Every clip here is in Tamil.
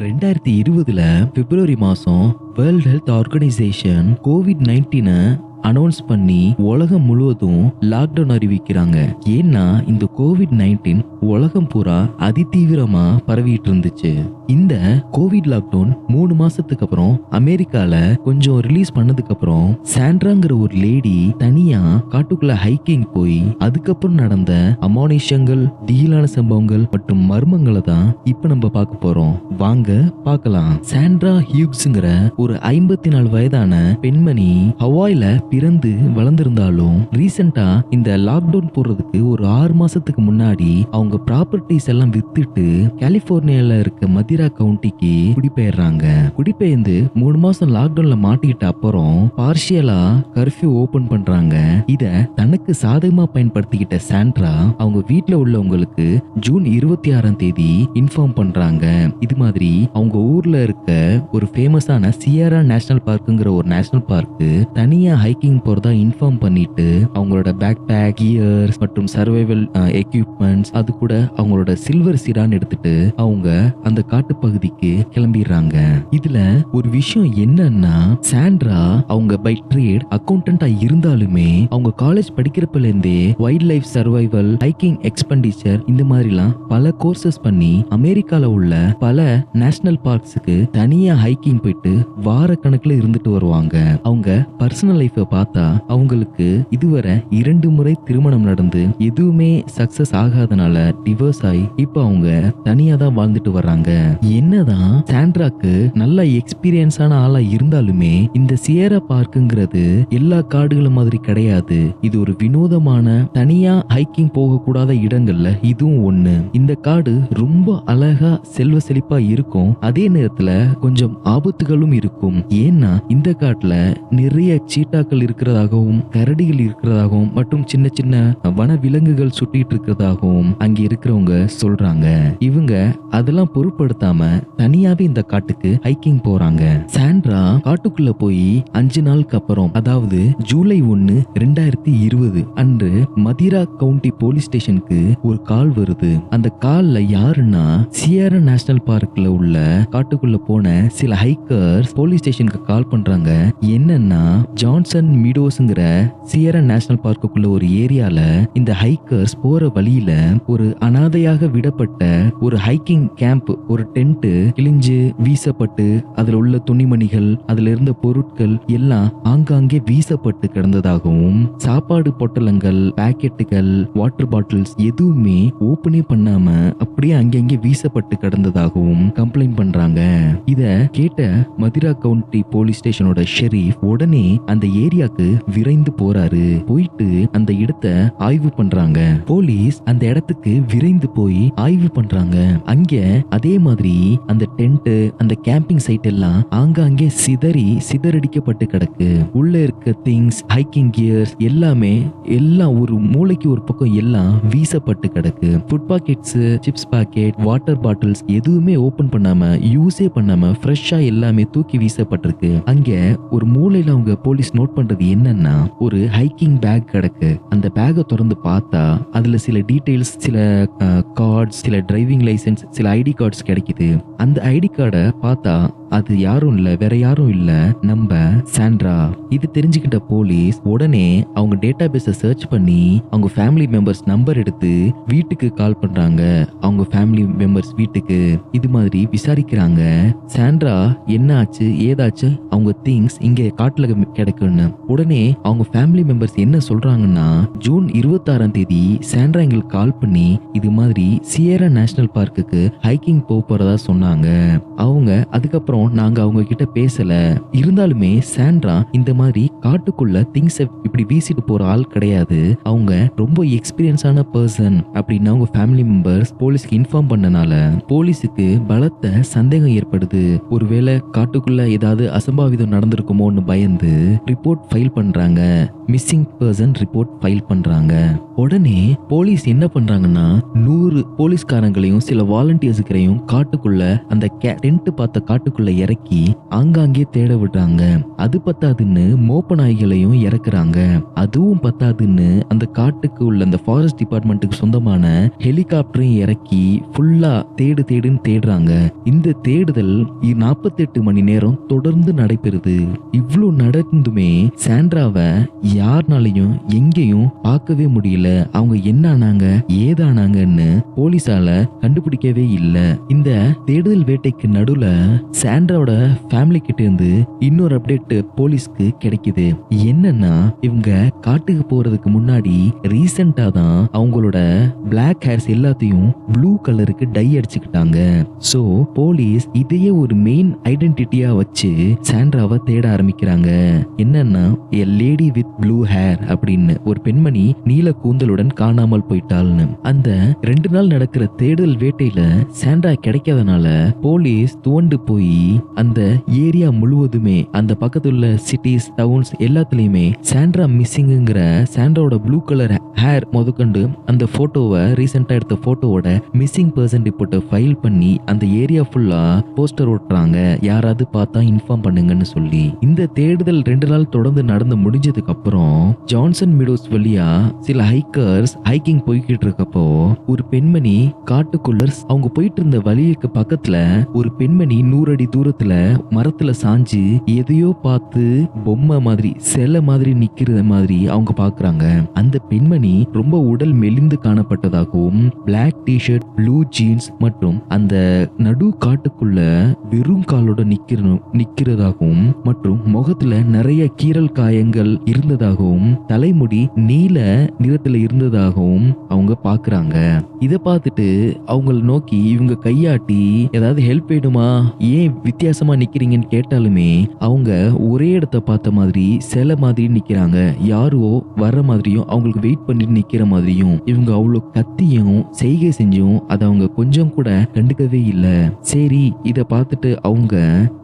ரெண்டாயிரத்தி இருபதுல பிப்ரவரி மாசம் வேர்ல்ட் ஹெல்த் ஆர்கனைசேஷன் கோவிட் நைன்டீனை அனௌன்ஸ் பண்ணி உலகம் முழுவதும் லாக்டவுன் அறிவிக்கிறாங்க. ஏன்னா இந்த கோவிட் நைன்டீன் உலகம் பூரா அதிதீவிரமா பரவிட்டு இருந்துச்சு. இந்த கோவிட் லாக்டவுன் மூணு மாசத்துக்கு அப்புறம் அமெரிக்கால கொஞ்சம் ரிலீஸ் பண்ணதுக்கு அப்புறம் சாண்ட்ராங்கிற ஒரு லேடி தனியா காட்டுக்குள்ள ஹைக்கிங் போய் அதுக்கப்புறம் நடந்த அமானுஷங்கள் திகிலான சம்பவங்கள் மற்றும் மர்மங்களை தான் இப்ப நம்ம பார்க்க போறோம். வாங்க பார்க்கலாம். சாண்ட்ரா ஹியூக்ஸ்ங்கிற ஒரு ஐம்பத்தி நாலு வயதான பெண்மணி ஹவாயில பிறந்து வளர்ந்திருந்தாலும் ரீசெண்டா இந்த லாக்டவுன் போடுறதுக்கு ஒரு ஆறு மாசத்துக்கு முன்னாடி அவங்க ப்ராப்பர்ட்டிஸ் எல்லாம் வித்துட்டு கலிபோர்னியால இருக்க மதிர கவுண்டிக்கு குடிபெயர்றாங்க. குடிபெயர்ந்து மூணு மாசம் லாக்டவுன்ல மாட்டிக்கிட்ட அப்புறம் பார்ஷியலா கர்ஃபியூ ஓபன் பண்றாங்க. இத தனக்கு சாதகமா பயன்படுத்திக்கிட்ட சாண்ட்ரா அவங்க வீட்ல உள்ளவங்களுக்கு ஜூன் இருபத்தி ஆறாம் தேதி இன்ஃபார்ம் பண்றாங்க. இது மாதிரி அவங்க ஊர்ல இருக்க ஒரு ஃபேமஸான சியரா நேஷனல் பார்க்குங்கிற ஒரு நேஷனல் பார்க்கு தனியா ஹைக்கிங் போறதா இன்ஃபார்ம் பண்ணிட்டு அவங்களோட பேக் பேக் கியர்ஸ் மற்றும் சர்வைவல் எக்யூப்மெண்ட்ஸ் uh, அது கூட அவங்களோட சில்வர் சிரான் எடுத்துட்டு அவங்க அந்த காட்டு பகுதிக்கு கிளம்பிடுறாங்க. இதுல ஒரு விஷயம் என்னன்னா சாண்ட்ரா அவங்க பை ட்ரேட் அக்கௌண்டண்டா இருந்தாலுமே அவங்க காலேஜ் படிக்கிறப்பல இருந்தே wild life survival hiking expenditure இந்த மாதிரிலாம் பல கோர்சஸ் பண்ணி அமெரிக்கால உள்ள பல நேஷனல் பார்க்ஸுக்கு தனியா ஹைக்கிங் போயிட்டு வார கணக்குல இருந்துட்டு வருவாங்க. அவங்க பர்சனல் லைஃபை பார்த்தா அவங்களுக்கு இதுவரை இரண்டு முறை திருமணம் நடந்து எதுவுமே சக்சஸ் ஆகாதனால டிவோர்ஸ் ஆகி இப்போ அவங்க தனியா தான் வாழ்ந்துட்டு வர்றாங்க. என்னதான் சாண்ட்ராக்கு நல்ல எக்ஸ்பீரியன்ஸான ஆளா இருந்தாலுமே இந்த சியரா பார்க்குங்கிறது எல்லா காடுகளும் மாதிரி கிடையாது. இது ஒரு வினோதமான தனியா ஹைக்கிங் போகக்கூடாத இடங்கள்ல இதுவும் ஒண்ணு. இந்த காடு ரொம்ப அழகா செல்வ செழிப்பா இருக்கும். அதே நேரத்துல கொஞ்சம் ஆபத்துகளும் இருக்கும். ஏன்னா இந்த காட்டுல நிறைய சீட்டாக்கள் இருக்கிறதாகவும் கரடிகள் இருக்கிறதாகவும் மற்றும் சின்ன சின்ன வன விலங்குகள் சுட்டிட்டு இருக்கிறதாகவும் அங்க இருக்கிறவங்க சொல்றாங்க. இவங்க அதெல்லாம் பொருட்படுத்த நிறுத்தாம தனியாவே இந்த காட்டுக்கு ஹைக்கிங் போறாங்க. சாண்ட்ரா காட்டுக்குள்ள போய் அஞ்சு நாளுக்கு அப்புறம் அதாவது ஜூலை ஒன்னு ரெண்டாயிரத்தி இருபது அன்று மதிரா கவுண்டி போலீஸ் ஸ்டேஷனுக்கு ஒரு கால் வருது. அந்த கால்ல யாருன்னா சியரா நேஷனல் பார்க்ல உள்ள காட்டுக்குள்ள போன சில ஹைக்கர்ஸ் போலீஸ் ஸ்டேஷனுக்கு கால் பண்றாங்க. என்னன்னா ஜான்சன் மீடோஸ்ங்கிற சியரா நேஷனல் பார்க்குள்ள ஒரு ஏரியால இந்த ஹைக்கர்ஸ் போற வழியில ஒரு அனாதையாக விடப்பட்ட ஒரு ஹைக்கிங் கேம்ப் ஒரு டென்ட் கிழிஞ்சு வீசப்பட்டு அதுல உள்ள துணிமணிகள் அதுல இருந்த பொருட்கள் எல்லாம் ஆங்காங்கே வீசப்பட்டு கிடந்ததாகவும் சாப்பாடு பொட்டலங்கள் பாக்கெட்டுகள் வாட்டர் பாட்டில்ஸ் எதுவுமே ஓப்பனே பண்ணாம அப்படியே அங்கங்கே வீசப்பட்டு கிடந்ததாகவும் கம்ப்ளைண்ட் பண்றாங்க. இத கேட்ட மதிரா கவுண்டி போலீஸ் ஸ்டேஷனோட ஷெரீஃப் உடனே அந்த ஏரியாக்கு விரைந்து போறாரு. போயிட்டு அந்த இடத்தை ஆய்வு பண்றாங்க. போலீஸ் அந்த இடத்துக்கு விரைந்து போய் ஆய்வு பண்றாங்க. அங்க அதே மாதிரி அந்த டென்ட் அந்த கேம்பிங் சைட் எல்லாம் ஆங்காங்கே சிதறி சிதறடிக்கப்பட்டு கிடக்கு. உள்ள இருக்க திங்ஸ் ஹைக்கிங் கியர்ஸ் எல்லாமே எல்லாம் ஒரு மூளைக்கு ஒரு பக்கம் எல்லாம் வீசப்பட்டு கிடக்கு. Food packets chips packet water bottles எதுவுமே ஓபன் பண்ணாம யூஸே பண்ணாம ஃப்ரெஷ்ஷா எல்லாமே தூக்கி வீசப்பட்டிருக்கு. அங்க ஒரு மூளையில அவங்க போலீஸ் நோட் பண்றது என்னன்னா ஒரு ஹைக்கிங் பேக் கிடக்கு. அந்த பேக்கை திறந்து பார்த்தா அதுல சில டீடைல்ஸ் சில கார்ட்ஸ் சில டிரைவிங் லைசன்ஸ் சில ஐடி கார்ட்ஸ் கிடைக்குது அந்த ஐடி கார்டை பார்த்தா அது யாரும் இல்ல வேற யாரும் இல்ல. நம்ம சாண்ட்ரா இது தெரிஞ்சுக்கிட்ட போலீஸ் உடனே அவங்க டேட்டா பேஸை சர்ச் பண்ணி அவங்க ஃபேமிலி மெம்பர்ஸ் நம்பர் எடுத்து வீட்டுக்கு கால் பண்றாங்க. அவங்க ஃபேமிலி மெம்பர்ஸ் வீட்டுக்கு இது மாதிரி விசாரிக்கிறாங்க. சாண்ட்ரா என்ன ஆச்சு ஏதாச்சு அவங்க திங்ஸ் இங்க காட்டுல கிடைக்கும்னு உடனே அவங்க ஃபேமிலி மெம்பர்ஸ் என்ன சொல்றாங்கன்னா ஜூன் இருபத்தாறாம் தேதி சாண்ட்ரா எங்களுக்கு கால் பண்ணி இது மாதிரி சியரா நேஷனல் பார்க்குக்கு ஹைக்கிங் போக போறதா சொன்னாங்க. அவங்க அதுக்கப்புறம் நாங்க அவங்க கிட்ட பேசல. இருந்தாலுமே சாண்ட்ரா இந்த மாதிரி காட்டுக்குள்ள திங்ஸ் இப்படி வீசிட்டு போற ஆள் கிடையாது. அவங்க ரொம்ப எக்ஸ்பீரியன்ஸான பர்சன் அப்படின்னு அவங்க ஃபேமிலி மெம்பர்ஸ் போலீஸ்க்கு இன்ஃபார்ம் பண்ணனால போலீஸுக்கு பலத்த சந்தேகம் ஏற்படுது. ஒருவேளை காட்டுக்குள்ள ஏதாவது அசம்பாவிதம் நடந்திருக்குமோன்னு பயந்து ரிப்போர்ட் ஃபைல் பண்றாங்க. மிஸ்ஸிங் பர்சன் ரிப்போர்ட் ஃபைல் பண்றாங்க. உடனே போலீஸ் என்ன பண்றாங்கன்னா நூறு போலீஸ்காரங்களையும் சில வாலண்டியர்ஸுக்களையும் காட்டுக்குள்ள அந்த டென்ட் பார்த்த காட்டுக்குள்ள நாய்களை இறக்கி ஆங்காங்கே தேட விடுறாங்க அது பத்தாதுன்னு மோப்ப நாய்களையும் இறக்குறாங்க. அதுவும் பத்தாதுன்னு அந்த காட்டுக்கு உள்ள அந்த ஃபாரஸ்ட் டிபார்ட்மெண்ட்டுக்கு சொந்தமான ஹெலிகாப்டரையும் இறக்கி ஃபுல்லா தேடு தேடுன்னு தேடுறாங்க. இந்த தேடுதல் நாற்பத்தெட்டு மணி நேரம் தொடர்ந்து நடைபெறுது. இவ்வளோ நடந்துமே சாண்ட்ராவை யாருனாலையும் எங்கேயும் பார்க்கவே முடியல. அவங்க என்ன ஆனாங்க ஏதானாங்கன்னு போலீஸால கண்டுபிடிக்கவே இல்லை. இந்த தேடுதல் வேட்டைக்கு நடுவுல சாண்ட்ராவோட ஃபேமிலி கிட்ட இருந்து இன்னொரு அப்டேட் போலீஸ்க்கு கிடைக்குது. என்னன்னா இவங்க காட்டுக்கு போறதுக்கு முன்னாடி ரீசெண்டா தான் அவங்களோட பிளாக் ஹேர்ஸ் எல்லாத்தையும் ப்ளூ கலருக்கு டை அடிச்சுக்கிட்டாங்க. சோ போலீஸ் இதையே ஒரு மெயின் ஐடென்டிட்டியா வச்சு சாண்ட்ராவை தேட ஆரம்பிக்கிறாங்க. என்னன்னா a lady with blue hair அப்படின்னு ஒரு பெண்மணி நீல கூந்தலுடன் காணாமல் போயிட்டாள்னு. அந்த ரெண்டு நாள் நடக்கிற தேடுதல் வேட்டையில சாண்ட்ரா கிடைக்காதனால போலீஸ் துவண்டு போய் அந்த ஏரியா முழுவதுமே அந்த பக்கத்துல உள்ள சிட்டிஸ் டவுன்ஸ் எல்லாத்துலயுமே சாண்ட்ரா மிஸ்ஸிங்குங்கிற சாண்ட்ராவோட ப்ளூ கலர் ஹேர் முதற்கொண்டு அந்த போட்டோவை ரீசெண்டா எடுத்த போட்டோவோட மிஸ்ஸிங் பர்சன் ரிப்போர்ட்டை ஃபைல் பண்ணி அந்த ஏரியா ஃபுல்லா போஸ்டர் ஓட்டுறாங்க. யாராவது பார்த்தா இன்ஃபார்ம் பண்ணுங்கன்னு சொல்லி. இந்த தேடுதல் ரெண்டு நாள் தொடர்ந்து நடந்து முடிஞ்சதுக்கு அப்புறம் ஜான்சன் மிடோஸ் வழியா சில ஹைக்கர்ஸ் ஹைக்கிங் போய்கிட்டு இருக்கப்போ ஒரு பெண்மணி காட்டுக்குள்ளர்ஸ் அவங்க போயிட்டு இருந்த வழிக்கு பக்கத்துல ஒரு பெண்மணி நூறு அடி தூரத்துல மரத்துல சாஞ்சு எதையோ பார்த்து பொம்மை மாதிரி சிலை மாதிரி நிக்கிற மாதிரி அவங்க பாக்குறாங்க. அந்த பெண்மணி ரொம்ப உடல் மெலிந்து காணப்பட்டதாகவும் பிளாக் டிஷர்ட் ப்ளூ ஜீன்ஸ் மற்றும் அந்த நடு காட்டுக்குள்ள வெறும் காலோட நிக்கிற நிக்கிறதாகவும் மற்றும் முகத்துல நிறைய கீறல் காயங்கள் இருந்ததாகவும் தலைமுடி நீல நிறத்துல இருந்ததாகவும் அவங்க பாக்குறாங்க. இத பார்த்துட்டு அவங்கள நோக்கி இவங்க கையாட்டி ஏதாவது ஹெல்ப் வேணுமா? ஏன் வித்தியாசமா நிக்கிறீங்கன்னு கேட்டாலுமே அவங்க ஒரே இடத்த பார்த்த மாதிரி சில மாதிரி நிக்கிறாங்க. யாரோ வர்ற மாதிரியும் அவங்களுக்கு வெயிட் பண்ணிட்டு நிக்கிற மாதிரியும் இவங்க அவ்வளோ கத்தியும் செய்கை செஞ்சும் அதை அவங்க கொஞ்சம் கூட கண்டுக்கவே இல்லை. சரி இத பார்த்துட்டு அவங்க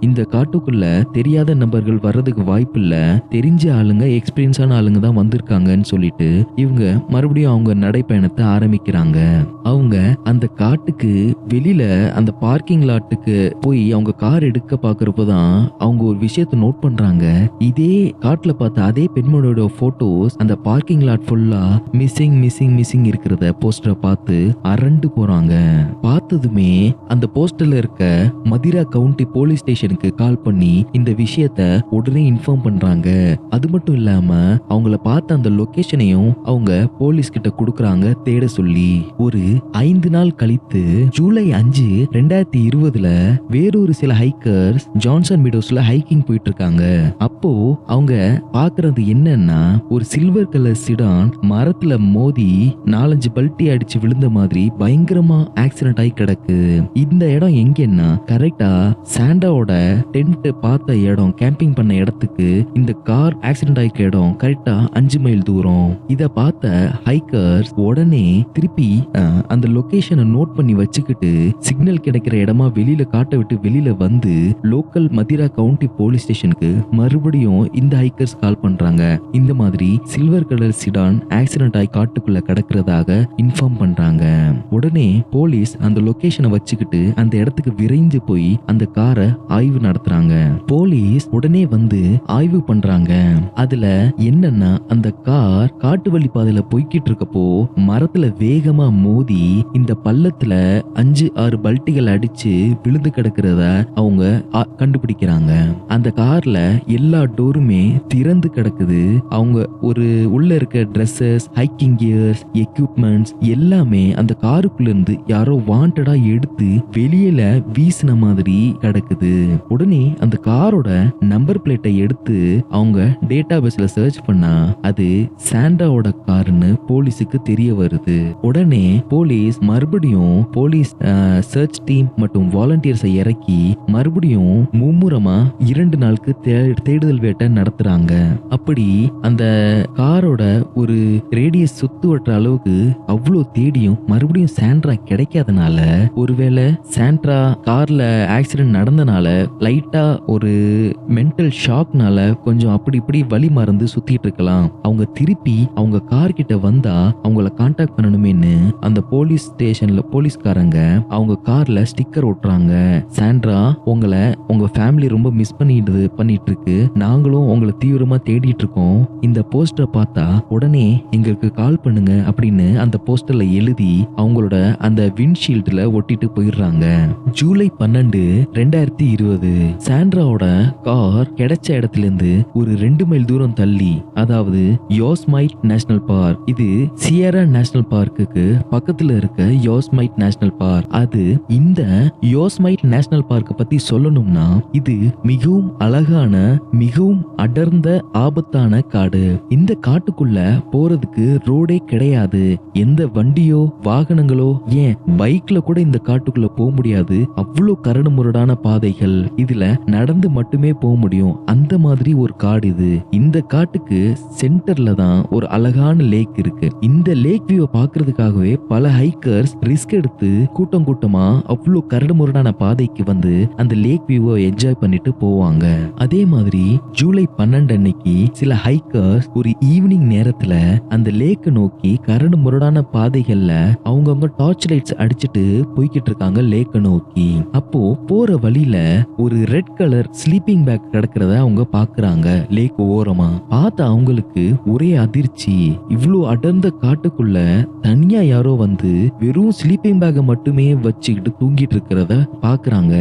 இந்த காட்டுக்குள்ள தெரியாத நபர்கள் வர்றதுக்கு வாய்ப்பு இல்ல. தெரிஞ்ச ஆளுங்க எக்ஸ்பீரியன்ஸான ஆளுங்க தான் வந்திருக்காங்கன்னு சொல்லிட்டு இவங்க மறுபடியும் அவங்க நடைப்பயணத்தை ஆரம்பிக்கிறாங்க. அவங்க அந்த காட்டுக்கு வெளியில அந்த பார்க்கிங் லாட்டுக்கு போய் அவங்க கார் எடுக்க பாக்குறப்ப தான் அவங்க ஒரு விஷயத்த நோட் பண்றாங்க. இதே காட்டுல பார்த்த அதே பெண்மணியோட போட்டோஸ் அந்த பார்க்கிங் லாட் ஃபுல்லா மிஸ்ஸிங் மிஸ்ஸிங் மிஸ்ஸிங் இருக்கிறத போஸ்டரை பார்த்து அரண்டு போறாங்க. பார்த்ததுமே அந்த போஸ்டர்ல இருக்க மதிரா கவுண்டி போலீஸ் ஸ்டேஷனுக்கு கால் பண்ணி இந்த விஷயத்த உடனே இன்ஃபார்ம் பண்றாங்க. அது மட்டும் இல்லாம அவங்கள பார்த்த அந்த லொகேஷனையும் அவங்க போலீஸ் கிட்ட கொடுக்கறாங்க தேட சொல்லி. ஒரு ஐந்து நாள் கழித்து ஜூலை அஞ்சு ரெண்டாயிரத்தி இருபதுல வேறொரு சில ஹைக்கர்ஸ் ஜான்சன் மீடோஸ்ல ஹைக்கிங் போயிட்டு இருக்காங்க அப்போ அவங்க பாக்குறது என்னன்னா ஒரு சில்வர் கலர் சிடான் மரத்துல மோதி நாலஞ்சு பல்ட்டி அடிச்சு விழுந்த மாதிரி பயங்கரமா ஆக்சிடென்ட் ஆகி கிடக்கு. இந்த இடம் எங்கன்னா கரெக்டா சாண்டாவோட டென்ட் பார்த்த இடம் கேம்பிங் பண்ண இடத்துக்கு இந்த கார் ஆக்சிடென்ட் ஆகிக்க இடம் கரெக்டா அஞ்சு மைல் தூரம். இத பார்த்த ஹைக்கர்ஸ் உடனே திருப்பி அந்த லொகேஷனை நோட் பண்ணி வச்சுக்கிட்டு சிக்னல் கிடைக்கிற இடமா வெளியில காட்ட விட்டு வெளியில வந்து லோக்கல் மதிரா கவுண்டி போலீஸ் ஸ்டேஷனுக்கு மறுபடியும் இந்த ஹைக்கர்ஸ் கால் பண்றாங்க. இந்த மாதிரி சில்வர் கலர் சிடான் ஆக்சிடென்ட் ஆகி காட்டுக்குள்ள கிடக்கிறதாக இன்ஃபார்ம் பண்றாங்க. உடனே போலீஸ் அந்த லொகேஷனை வச்சுக்கிட்டு அந்த இடத்துக்கு விரைந்து போய் அந்த காரை ஆய்வு நடத்துறாங்க. போலீஸ் உடனே வந்து ஆய்வு பண்றாங்க. அதுல என்னன்னா அந்த கார் காட்டு வழி பாதையில போய்கிட்டு இருக்கப்போ மரத்துல வேகமா மோதி இந்த பள்ளத்துல அஞ்சு ஆறு பல்ட்டிகள் அடிச்சு விழுந்து கிடக்கிறத அவங்க கண்டுபிடிக்கிறாங்க. அந்த கார்ல எல்லா டோருமே திறந்து கிடக்குது. அவங்க ஒரு உள்ள இருக்க ட்ரெஸ்ஸஸ் ஹைக்கிங் கியர்ஸ் எக்யூப்மெண்ட்ஸ் எல்லாமே அந்த காருக்குள்ள இருந்து யாரோ வாண்டடா எடுத்து வெளியில வீசின மாதிரி கிடக்குது. உடனே அந்த காரோட நம்பர் பிளேட்டை எடுத்து அவங்க டேட்டா பேஸ்ல சர்ச் பண்ணா அது சாண்டாவோட காருன்னு போலீஸுக்கு தெரிய வருது. உடனே போலீஸ் மறுபடியும் போலீஸ் சர்ச் டீம் மற்றும் வாலண்டியர்ஸை இறக்கி மறுபடியும் மும்முரமா இரண்டு நாளுக்கு தேடுதல் வேட்டை நடத்துறாங்க. அப்படி அந்த காரோட ஒரு ரேடியஸ் சுத்து வட்டுற அளவுக்கு அவ்வளோ தேடியும் மறுபடியும் சாண்ட்ரா கிடைக்காதனால ஒருவேளை சாண்ட்ரா கார்ல ஆக்சிடென்ட் நடந்தனால லைட்டா ஒரு மென்டல் ஷாக்னால கொஞ்சம் அப்படி இப்படி வழி மறந்து சுத்திட்டு இருக்கலாம். அவங்க திருப்பி அவங்க கார் கிட்ட வந்தா அவங்கள காண்டாக்ட் பண்ணணுமேன்னு அந்த போலீஸ் ஸ்டேஷன்ல போலீஸ்காரங்க அவங்க கார்ல ஸ்டிக்கர் ஒட்டுறாங்க. சாண்ட்ரா உங்களை உங்க ஃபேமிலி ரொம்ப மிஸ் பண்ணிட்டு பண்ணிட்டு இருக்கு நாங்களும் உங்களை தீவிரமா தேடிட்டு இருக்கோம் இந்த போஸ்டரை பார்த்தா உடனே எங்களுக்கு கால் பண்ணுங்க அப்படின்னு அந்த போஸ்டர்ல எழுதி அவங்களோட அந்த விண்ட்ஷீல்டுல ஒட்டிட்டு போயிடுறாங்க. ஜூலை பன்னெண்டு ரெண்டாயிரத்தி இருபது சாண்ட்ராவோட கார் கிடைச்ச இடத்துல இருந்து ஒரு ரெண்டு மைல் தூரம் தள்ளி அதாவது யோஸ்மைட் நேஷனல் பார்க் இது சியரா நேஷனல் பார்க்குக்கு பக்கத்துல இருக்க யோஸ்மைட் நேஷனல் பார்க் அது இந்த யோஸ்மைட் நேஷனல் பார்க்க பத்தி சொல்லணும்னா இது மிகவும் அழகான மிகவும் அடர்ந்த ஆபத்தான காடு. இந்த காட்டுக்குள்ள போறதுக்கு ரோடே கிடையாது. எந்த வண்டியோ வாகனங்களோ ஏன் பைக்ல கூட இந்த காட்டுக்குள்ள போக முடியாது. அவ்வளோ கரடு முரடான பாதைகள். இதுல நடந்து மட்டுமே போக முடியும். அந்த மாதிரி ஒரு காடு இது. இந்த காட்டுக்கு சென்டர்ல தான் ஒரு அழகான லேக் இருக்கு. இந்த லேக் வியூவை பாக்குறதுக்காகவே பல ஹைக்கர்ஸ் ரிஸ்க் எடுத்து கூட்டம் கூட்டமா அவ்வளோ கரடு முரடான பாதைக்கு வந்து அந்த லேக் வியூவை என்ஜாய் பண்ணிட்டு போவாங்க. அதே மாதிரி ஜூலை பன்னெண்டு அன்னைக்கு சில ஹைக்கர்ஸ் ஒரு ஈவினிங் நேரத்துல அந்த லேக்கை நோக்கி கரடு முரடான பாதைகள்ல அவங்கவுங்க டார்ச் லைட்ஸ் அடிச்சிட்டு போய்கிட்டு இருக்காங்க லேக்கை நோக்கி. அப்போ போற வழியில ஒரு ரெட் கலர் ஸ்லீப்பிங் பேக் கிடக்கிறத அவங்க பாக்குறாங்க லேக் ஓரமா. பார்த்த அவங்களுக்கு ஒரே அதிர்ச்சி. இவ்வளோ அடர்ந்த காட்டுக்குள்ள தனியா யாரோ வந்து வெறும் ஸ்லீப்பிங் பேக்கை மட்டுமே வச்சுக்கிட்டு தூங்கிட்டு இருக்கிறத பாக்குறாங்க.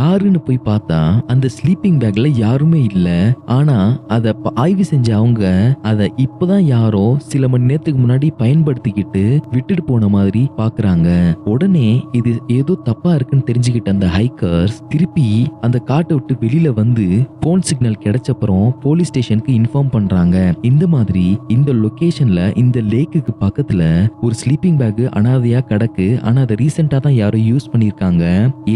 யாருன்னு போய் பார்த்தா அந்த ஸ்லீப்பிங் பேக்ல யாருமே இல்ல. ஆனா அத ஆய்வு செஞ்ச அவங்க அதை இப்பதான் யாரோ சில மணி நேரத்துக்கு முன்னாடி பயன்படுத்திக்கிட்டு விட்டுட்டு போன மாதிரி பாக்குறாங்க. உடனே இது ஏதோ தப்பா இருக்குன்னு தெரிஞ்சுக்கிட்ட அந்த ஹைக்கர்ஸ் திருப்பி அந்த காட்டை விட்டு வெளியில வந்து போன் சிக்னல் கிடைச்சப்புறம் போலீஸ் ஸ்டேஷனுக்கு இன்ஃபார்ம் பண்றாங்க. இந்த மாதிரி இந்த லொகேஷன்ல இந்த லேக்குக்கு பக்கத்துல ஒரு ஸ்லீப்பிங் பேக் அனாதையா கிடக்கு. ஆனா அதை ரீசெண்டா தான் யாரோ யூஸ் பண்ணிருக்காங்க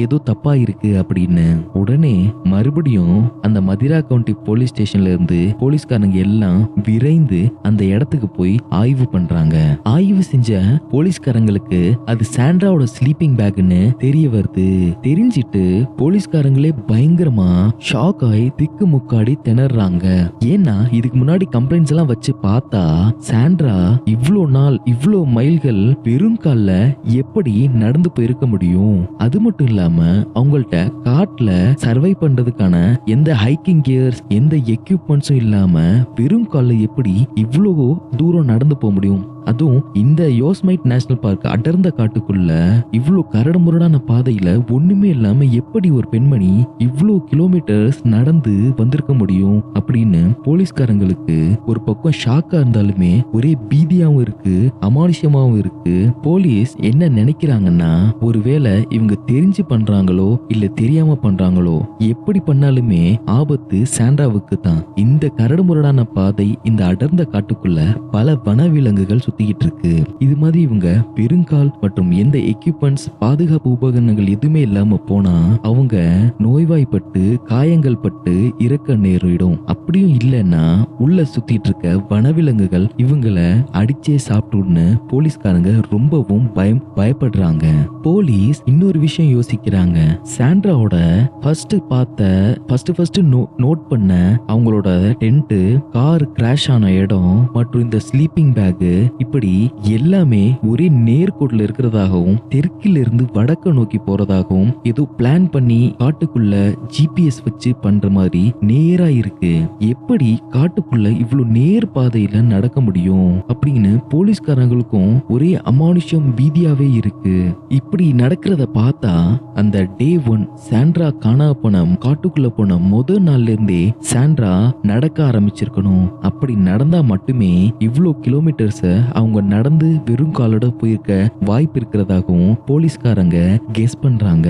ஏதோ தப்பா இருக்கு அப்படின்னு அப்படின்னு உடனே மறுபடியும் அந்த மதிரா கவுண்டி போலீஸ் ஸ்டேஷன்ல இருந்து போலீஸ்காரங்க எல்லாம் விரைந்து அந்த இடத்துக்கு போய் ஆய்வு பண்றாங்க. ஆய்வு செஞ்ச போலீஸ்காரங்களுக்கு அது சாண்ட்ராவோட ஸ்லீப்பிங் பேக்னு தெரிய வருது. தெரிஞ்சிட்டு போலீஸ்காரங்களே பயங்கரமா ஷாக் ஆகி திக்கு முக்காடி திணறாங்க. ஏன்னா இதுக்கு முன்னாடி கம்ப்ளைண்ட்ஸ் எல்லாம் வச்சு பார்த்தா சாண்ட்ரா இவ்வளோ நாள் இவ்வளோ மைல்கள் பெருங்கால எப்படி நடந்து போயிருக்க முடியும்? அது மட்டும் இல்லாம அவங்கள்ட்ட காட்டுல சர்வை பண்றதுக்கான எந்த ஹைக்கிங் கியர்ஸ் எந்த எக்யூப்மெண்ட்ஸும் இல்லாம வெறும் காலில் எப்படி இவ்வளோ தூரம் நடந்து போக முடியும்? அதுவும் இந்த யோஸ்மைட் நேஷனல் பார்க் அடர்ந்த காட்டுக்குள்ள இவ்ளோ கரடு முரடான பாதையில ஒண்ணுமே இல்லாம எப்படி ஒரு பெண்மணி இவ்வளவு கிலோமீட்டர்ஸ் நடந்து வந்திருக்க முடியும் அப்படின்னு போலீஸ்காரங்களுக்கு ஒரு பக்கம் ஷாக்கா இருந்தாலுமே ஒரே பீதியாவும் இருக்கு அமானுஷ்யமாவும் இருக்கு. போலீஸ் என்ன நினைக்கிறாங்கன்னா ஒருவேளை இவங்க தெரிஞ்சு பண்றாங்களோ இல்ல தெரியாம பண்றாங்களோ எப்படி பண்ணாலுமே ஆபத்து சாண்டாவுக்கு தான். இந்த கரடு முரடான பாதை இந்த அடர்ந்த காட்டுக்குள்ள பல வனவிலங்குகள் சுத்திக்கிட்டு இருக்கு இது மாதிரி இவங்க பெருங்கால் மற்றும் எந்த எக்யூப்மெண்ட்ஸ் பாதுகாப்பு உபகரணங்கள் எதுவுமே இல்லாம போனா அவங்க நோய்வாய்ப்பட்டு காயங்கள் பட்டு இறக்க நேரிடும். அப்படியும் இல்லைன்னா உள்ள சுத்திட்டு இருக்க வனவிலங்குகள் இவங்கள அடிச்சே சாப்பிட்டுன்னு போலீஸ்காரங்க ரொம்பவும் பயம் பயப்படுறாங்க. போலீஸ் இன்னொரு விஷயம் யோசிக்கிறாங்க. சாண்ட்ராவோட ஃபர்ஸ்ட் பார்த்த ஃபர்ஸ்ட் ஃபர்ஸ்ட் நோட் பண்ண அவங்களோட டென்ட் கார் கிராஷ் ஆன இடம் மற்றும் இந்த ஸ்லீப்பிங் பேக் இப்படி எல்லாமே ஒரே நேர்கோட்டில் இருக்கிறதாகவும் தெற்கில் இருந்து வடக்க நோக்கி போறதாகவும் ஏதோ பிளான் பண்ணி காட்டுக்குள்ள ஜிபிஎஸ் வச்சு பண்ற மாதிரி நேரா இருக்கு. எப்படி காட்டுக்குள்ள இவ்வளவு நேர் பாதையில நடக்க முடியும் அப்படின்னு போலீஸ்காரங்களுக்கும் ஒரே அமானுஷம் பீதியாவே இருக்கு. இப்படி நடக்கிறத பார்த்தா அந்த டே ஒன் சாண்ட்ரா காணா போன காட்டுக்குள்ள போன முத நாள்ல இருந்தே சாண்ட்ரா நடக்க ஆரம்பிச்சிருக்கணும். அப்படி நடந்தா மட்டுமே இவ்வளோ கிலோமீட்டர்ஸ அவங்க நடந்து வெறும் காலோட போயிருக்க வாய்ப்பு இருக்கிறதாகவும் போலீஸ்காரங்க கெஸ் பண்றாங்க.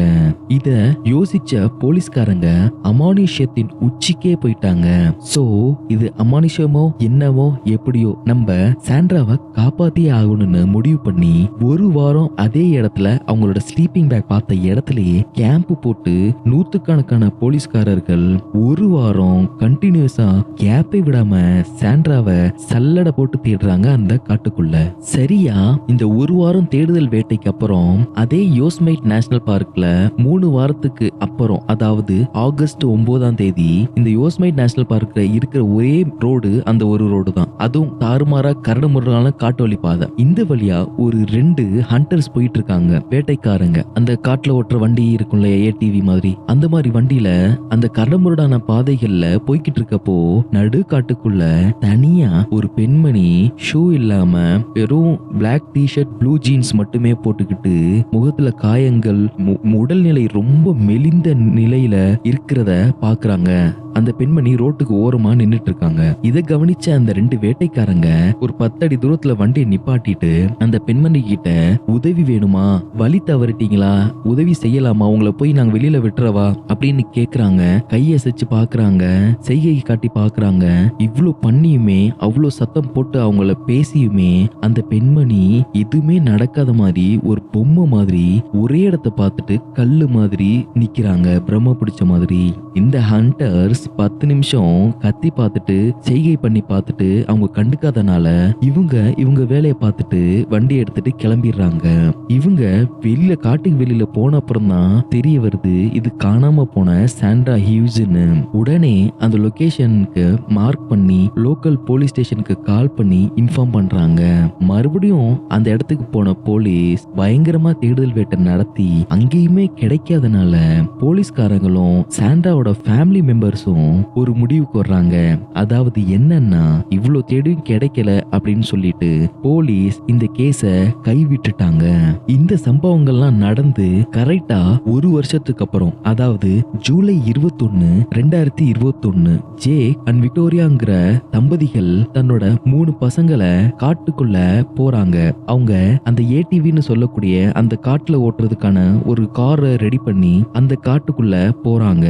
இத யோசிச்ச போலீஸ்காரங்க அமானுஷ்யத்தின் உச்சிக்கே போயிட்டாங்க. சோ இது அமானுஷமோ என்னவோ எப்படியோ நம்ம சாண்ட்ராவை காப்பாத்தியே ஆகணும்னு முடிவு பண்ணி ஒரு வாரம் அதே இடத்துல அவங்களோட ஸ்லீப்பிங் பேக் பார்த்த இடத்துலயே கேம்ப் போட்டு நூத்துக்கணக்கான போலீஸ்காரர்கள் ஒரு வாரம் கண்டினியூஸா கேப்பை விடாம சாண்ட்ராவை சல்லடை போட்டு தேடுறாங்க அந்த காட்டு காட்டுக்குள்ள சரியா இந்த ஒரு வாரம் தேடுதல் வேட்டைக்கு அப்புறம் அதே யோஸ்மைட் நேஷனல் பார்க்ல மூணு வாரத்துக்கு அப்புறம் அதாவது ஆகஸ்ட் ஒன்பதாம் தேதி இந்த யோஸ்மைட் நேஷனல் பார்க்ல இருக்கிற ஒரே ரோடு அந்த ஒரு ரோடு தான். அதுவும் தாறுமாறா கரடு முரடான காட்டு வழி பாதை. இந்த வழியா ஒரு ரெண்டு ஹண்டர்ஸ் போயிட்டு இருக்காங்க வேட்டைக்காரங்க. அந்த காட்டுல ஓட்டுற வண்டி இருக்கும்ல ஏடிவி மாதிரி. அந்த மாதிரி வண்டியில அந்த கரடுமுரடான பாதைகள்ல போய்கிட்டு இருக்கப்போ நடு காட்டுக்குள்ள தனியா ஒரு பெண்மணி ஷூ இல்லாம வெறும் பிளாக் டிஷர்ட் ப்ளூ ஜீன்ஸ் மட்டுமே போட்டுக்கிட்டு முகத்துல காயங்கள் மு- உடல்நிலை ரொம்ப மெலிந்த நிலையில இருக்கிறத பாக்குறாங்க. அந்த பெண்மணி ரோட்டுக்கு ஓரமா நின்னுட்டு இருக்காங்க இதை கவனிச்ச அந்த ரெண்டு வேட்டைக்காரங்க ஒரு பத்தடி தூரத்துல வண்டியை நிப்பாட்டிட்டு அந்த பெண்மணி கிட்ட உதவி வேணுமா? வழி தவறிட்டீங்களா? உதவி செய்யலாமா? உங்களை போய் நாங்க வெளியில விட்டுறவா? அப்படின்னு கேக்குறாங்க. கையசைச்சு பாக்குறாங்க. செய்கை காட்டி பாக்குறாங்க. இவ்வளோ பண்ணியுமே அவ்வளோ சத்தம் போட்டு அவங்கள பேசியுமே அந்த பெண்மணி எதுவுமே நடக்காத மாதிரி ஒரு பொம்மை மாதிரி ஒரே இடத்த பார்த்துட்டு கல்லு மாதிரி நிக்கிறாங்க. பிரம்ம பிடிச்ச மாதிரி. இந்த ஹண்டர்ஸ் பத்து நிமிஷம் கத்தி பார்த்துட்டு செய்கை பண்ணி பார்த்துட்டு அவங்க கண்டுக்காதனால இவங்க இவங்க வேலையை பார்த்துட்டு வண்டி எடுத்துட்டு கிளம்பிடுறாங்க. இவங்க வெளியில காட்டுக்கு வெளியில போன அப்புறம் தான் தெரிய வருது இது காணாம போன சாண்ட்ரா ஹியூஸ்னு உடனே அந்த லொகேஷனுக்கு மார்க் பண்ணி லோக்கல் போலீஸ் ஸ்டேஷனுக்கு கால் பண்ணி இன்ஃபார்ம் பண்றாங்க. மறுபடியும் அந்த இடத்துக்கு போன போலீஸ் பயங்கரமா தேடுதல் வேட்டை நடத்தி அங்கேயுமே கிடைக்காதனால போலீஸ்காரங்களும் சாண்ட்ராவோட ஃபேமிலி மெம்பர்ஸும் ஒரு முடிவுக்கு வர்றாங்க. அதாவது என்னன்னா இவ்வளவு தேடியும் கிடைக்கல அப்படின்னு சொல்லிட்டு போலீஸ் இந்த கேஸ கைவிட்டுட்டாங்க. இந்த சம்பவங்கள்லாம் நடந்து கரெக்டா ஒரு வருஷத்துக்கு அப்புறம் அதாவது ஜூலை இருபத்தொன்னு ரெண்டாயிரத்தி இருபத்தொன்னு ஜேக் அண்ட் விக்டோரியாங்கிற தம்பதிகள் தன்னோட மூணு பசங்களை காட்டுக்குள்ள போறாங்க. அவங்க அந்த ஏடிவின்னு சொல்லக்கூடிய அந்த காட்டுல ஓட்டுறதுக்கான ஒரு காரை ரெடி பண்ணி அந்த காட்டுக்குள்ள போறாங்க.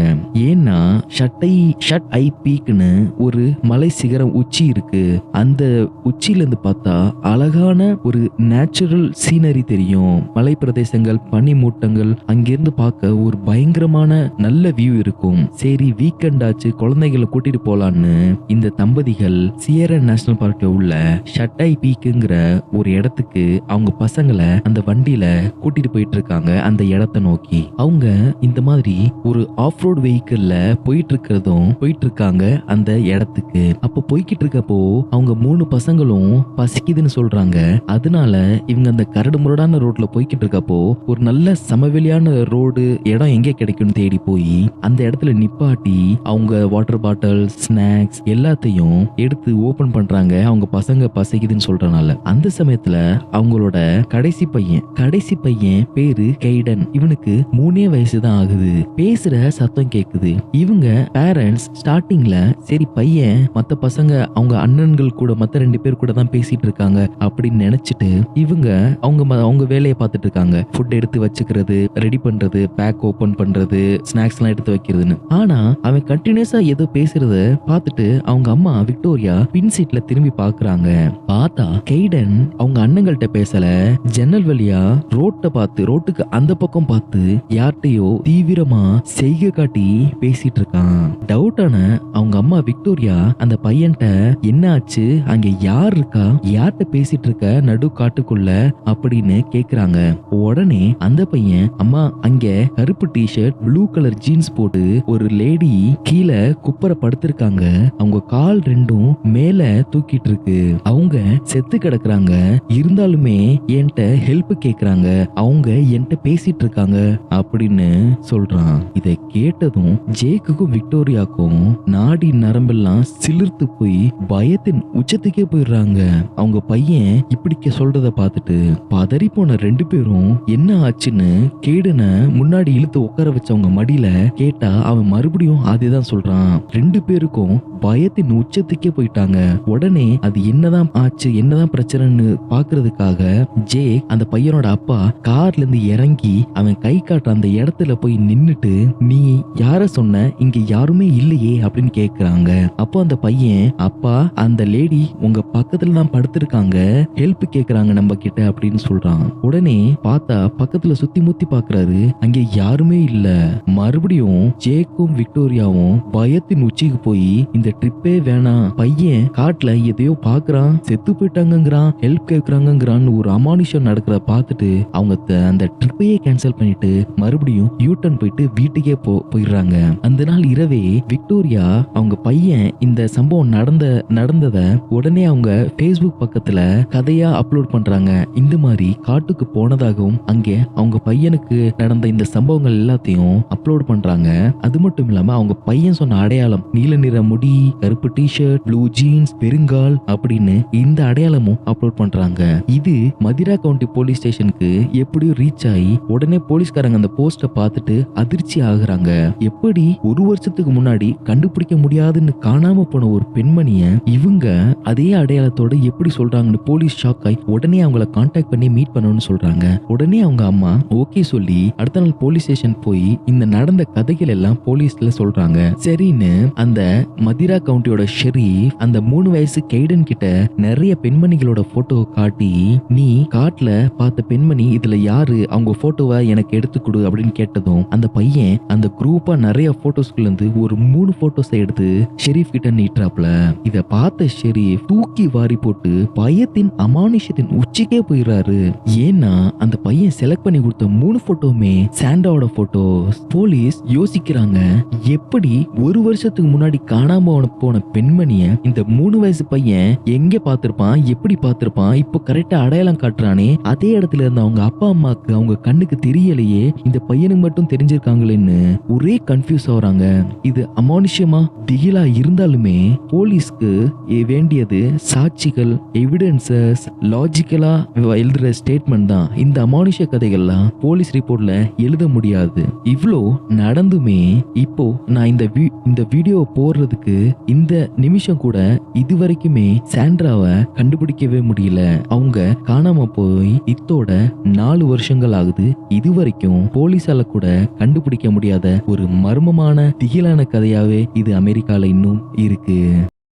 ஏன்னா ஷட் ஐ பீக்னு ஒரு மலை சிகரம் உச்சி இருக்கு. அந்த உச்சியில இருந்து பார்த்தா அழகான ஒரு நேச்சுரல் சீனரி தெரியும். மலை பிரதேசங்கள் பனிமூட்டங்கள் அங்கிருந்து பார்க்க ஒரு பயங்கரமான நல்ல வியூ இருக்கும். சரி வீக்கெண்ட் ஆச்சு குழந்தைகளை கூட்டிட்டு போலான்னு இந்த தம்பதிகள் சியரன் நேஷனல் பார்க்ல உள்ள ஷட்டை பீக்குங்கிற ஒரு இடத்துக்கு அவங்க பசங்களை அந்த வண்டியில கூட்டிட்டு போயிட்டு இருக்காங்க அந்த இடத்தை நோக்கி. அவங்க இந்த மாதிரி ஒரு ஆஃப் ரோட் வெஹிக்கிள்ல போயிட்டு இருக்கிறதும் போயிட்டு இருக்காங்க அந்த இடத்துக்கு. அப்போ போய்கிட்டு இருக்கப்போ அவங்க மூணு பசங்களும் பசிக்குதுன்னு சொல்றாங்க. அதனால இவங்க அந்த கரடு முரடான ரோட்ல போய்கிட்டு இருக்கப்போ ஒரு நல்ல சமவெளியான ரோடு இடம் எங்க கிடைக்கும்னு தேடி போய் அந்த இடத்துல நிப்பாட்டி அவங்க வாட்டர் பாட்டில் ஸ்நாக்ஸ் எல்லாத்தையும் எடுத்து ஓபன் பண்றாங்க. அவங்க பசங்க பசிக்குதுன்னு சொல்றனால. அந்த சமயத்துல அவங்களோட கடைசி பையன் கடைசி பையன் பேரு கைடன் இவனுக்கு மூணே வயசு தான் ஆகுது. பேசுற சத்தம் கேக்குது. இவங்க பேரண்ட்ஸ் ஸ்டார்டிங்ல சரி பையன் மத்த பசங்க அவங்க அண்ணன்கள் கூட மத்த ரெண்டு பேர் கூட தான் பேசிட்டு இருக்காங்க அப்படின்னு நினைச்சிட்டு இவங்க அவங்க ம- அவங்க வேலையை பார்த்துட்டு இருக்காங்க. ஃபுட் எடுத்து வச்சுக்கிறது ரெடி பண்றது பேக் ஓபன் பண்றது ஸ்நாக்ஸ் எல்லாம் எடுத்து வைக்கிறதுன்னு. ஆனா அவன் கண்டினியூஸா ஏதோ பேசுறத பார்த்துட்டு அவங்க அம்மா விக்டோரியா பின் சீட்ல திரும்பி பாக்குறாங்க பார்த்தா கெய்டன் அவங்க அண்ணங்கள்ட்ட பேசல. ஜன்னல் வழியா ரோட்டை பார்த்து ரோட்டுக்கு அந்த பக்கம் பார்த்து யார்கிட்டயோ தீவிரமா செய்கை காட்டி பேசிட்டு இருக்கான். டவுட்டான அவங்க அம்மா விக்டோரியா அந்த பையன்கிட்ட என்ன ஆச்சு அங்க யார் இருக்கா? யார்கிட்ட பேசிட்டு இருக்க? நடு காட்டுக்குள்ள? அப்படின்னு கேக்குறாங்க. உடனே அந்த பையன் அம்மா அங்க கருப்பு டிஷர்ட் ப்ளூ கலர் ஜீன்ஸ் போட்டு ஒரு லேடி கீழே குப்பர படுத்திருக்காங்க அவங்க கால் ரெண்டும் மேல தூக்கிட்டு இருக்கு. அவங்க செத்து கிடக்குறாங்க. இருந்தாலுமே என்கிட்ட ஹெல்ப் கேக்குறாங்க. அவங்க என்கிட்ட பேசிட்டு இருக்காங்க. அப்படின்னு சொல்றான். இதை கேட்டதும் ஜேக்குக்கும் விக்டோரியாக்கும் நாடி நரம்பெல்லாம் சிலிர்த்து போய் பயத்தின் உச்சத்துக்கே போயிடுறாங்க. அவங்க பையன் இப்படி சொல்றத பார்த்துட்டு பதறி போன ரெண்டு பேரும் என்ன ஆச்சுன்னு கேடுன முன்னாடி இழுத்து உட்கார வச்சவங்க மடியில கேட்டா அவன் மறுபடியும் அதேதான் சொல்றான். ரெண்டு பேருக்கும் பயத்தின் உச்சத்துக்கே போயிட்டாங்க. உடனே அது என்னதான் ஆச்சு என்னதான் பிரச்சனைன்னு பாக்குறதுக்காக ஜே அந்த பையனோட அப்பா கார்ல இருந்து இறங்கி அவன் கை காட்டுற அந்த இடத்துல போய் நின்னுட்டு நீ யார சொன்ன? இங்க யாரும் யாருமே இல்லையே அப்படின்னு கேக்குறாங்க. அப்போ அந்த பையன் அப்பா அந்த லேடி உங்க பக்கத்துல தான் படுத்திருக்காங்க. ஹெல்ப் கேக்குறாங்க நம்ம கிட்ட அப்படின்னு சொல்றான். உடனே பார்த்தா பக்கத்துல சுத்தி முத்தி பாக்குறாரு. அங்க யாருமே இல்ல. மறுபடியும் ஜேக்கும் விக்டோரியாவும் பயத்தின் உச்சிக்கு போய் இந்த ட்ரிப்பே வேணாம். பையன் காட்டுல எதையோ பாக்குறான். செத்து போயிட்டாங்கங்கிறான். ஹெல்ப் கேக்குறாங்கிறான்னு ஒரு அமானுஷம் நடக்கிறத பார்த்துட்டு அவங்க அந்த ட்ரிப்பையே கேன்சல் பண்ணிட்டு மறுபடியும் யூட்டன் போயிட்டு வீட்டுக்கே போ போயிடுறாங்க. அந்த நாள் இரவே விக்டோரியா அவங்க பையன் இந்த சம்பவம் நடந்த நடந்தத உடனே அவங்க ஃபேஸ்புக் பக்கத்துல கதையா அப்லோட் பண்றாங்க. இந்த மாதிரி காட்டுக்கு போனதாகவும் அங்கே அவங்க பையனுக்கு நடந்த இந்த சம்பவங்கள் எல்லாத்தையும் அப்லோட் பண்றாங்க. அது மட்டும் இல்லாம அவங்க பையன் சொன்ன அடையாளம் நீல நிற முடி கருப்பு டிஷர்ட் ப்ளூ ஜீன்ஸ் பெருங்கால் அப்படின்னு இந்த அடையாளமும் அப்லோட் பண்றாங்க. இது மதிரா கவுண்டி போலீஸ் ஸ்டேஷனுக்கு எப்படியும் ரீச் ஆகி உடனே போலீஸ்காரங்க அந்த போஸ்ட பார்த்துட்டு அதிர்ச்சி ஆகுறாங்க. எப்படி ஒரு வருஷத்துக்கு முன்னாடி கண்டுபிடிக்க முடியாதுன்னு காணாம போன ஒரு பெண்மணிய இவங்க அதே அடையாளத்தோட எப்படி சொல்றாங்கன்னு போலீஸ் ஷாக் ஆகி உடனே அவங்கள கான்டாக்ட் பண்ணி மீட் பண்ணணும்னு சொல்றாங்க. உடனே அவங்க அம்மா ஓகே சொல்லி அடுத்த நாள் போலீஸ் ஸ்டேஷன் போய் இந்த நடந்த கதைகள் எல்லாம் போலீஸ்ல சொல்றாங்க. சரின்னு அந்த மதிரா கவுண்டியோட ஷெரீஃப் அந்த மூணு வயசு கெய்டன் கிட்ட நிறைய பெண்மணிகளோட போட்டோ காட்டி நீ காட்டுல பார்த்த பெண்மணி இதுல யாரு? அவங்க போட்டோவை எனக்கு எடுத்து கொடு அப்படின்னு கேட்டதும் அந்த பையன் அந்த குரூப்பா நிறைய போட்டோஸ்குள்ள இருந்து ஒரு மூணு போட்டோஸை எடுத்து ஷெரீஃப் கிட்ட நீட்டுறாப்ல. இத பார்த்த ஷெரீஃப் தூக்கி வாரி போட்டு பயத்தின் அமானுஷத்தின் உச்சிக்கே போயிடுறாரு ஏன்னா அந்த பையன் செலக்ட் பண்ணி கொடுத்த மூணு போட்டோவுமே சாண்டாவோட போட்டோஸ் போலீஸ் யோசிக்கிறாங்க எப்படி ஒரு வருஷத்துக்கு முன்னாடி காணாம போன- போன பெண்மணிய இந்த மூணு வயசு பையன் எங்க பார்த்திருப்பான் எப்படி பார்த்திருப்பான் இப்போ கரெக்டா அடையாளம் காட்டுறானே அதே இடத்துல இருந்த அவங்க அப்பா அம்மாக்கு அவங்க கண்ணுக்கு தெரியலையே இந்த பையனுக்கு மட்டும் தெரிஞ்சிருக்காங்களேன்னு ஒரே கன்ஃபியூஸ் ஆகுறாங்க. இது இது அமானுஷ்யமா? திகிலா இருந்தாலுமே போலீஸ்க்கு வேண்டியது சாட்சிகள் எவிடன்சஸ் லாஜிக்கலா எழுதுற ஸ்டேட்மெண்ட் தான். இந்த அமானுஷ கதைகள்லாம் போலீஸ் ரிப்போர்ட்ல எழுத முடியாது. இவ்ளோ நடந்துமே. இப்போ நான் இந்த வீ- இந்த வீடியோ போடுறதுக்கு இந்த நிமிஷம் கூட இது வரைக்குமே சாண்ட்ராவை கண்டுபிடிக்கவே முடியல. அவங்க காணாம போய் இத்தோட நாலு வருஷங்கள் ஆகுது. இது வரைக்கும் போலீஸால கூட கண்டுபிடிக்க முடியாத ஒரு மர்மமான திகிலான கதையாவே இது அமெரிக்கால இன்னும் இருக்கு.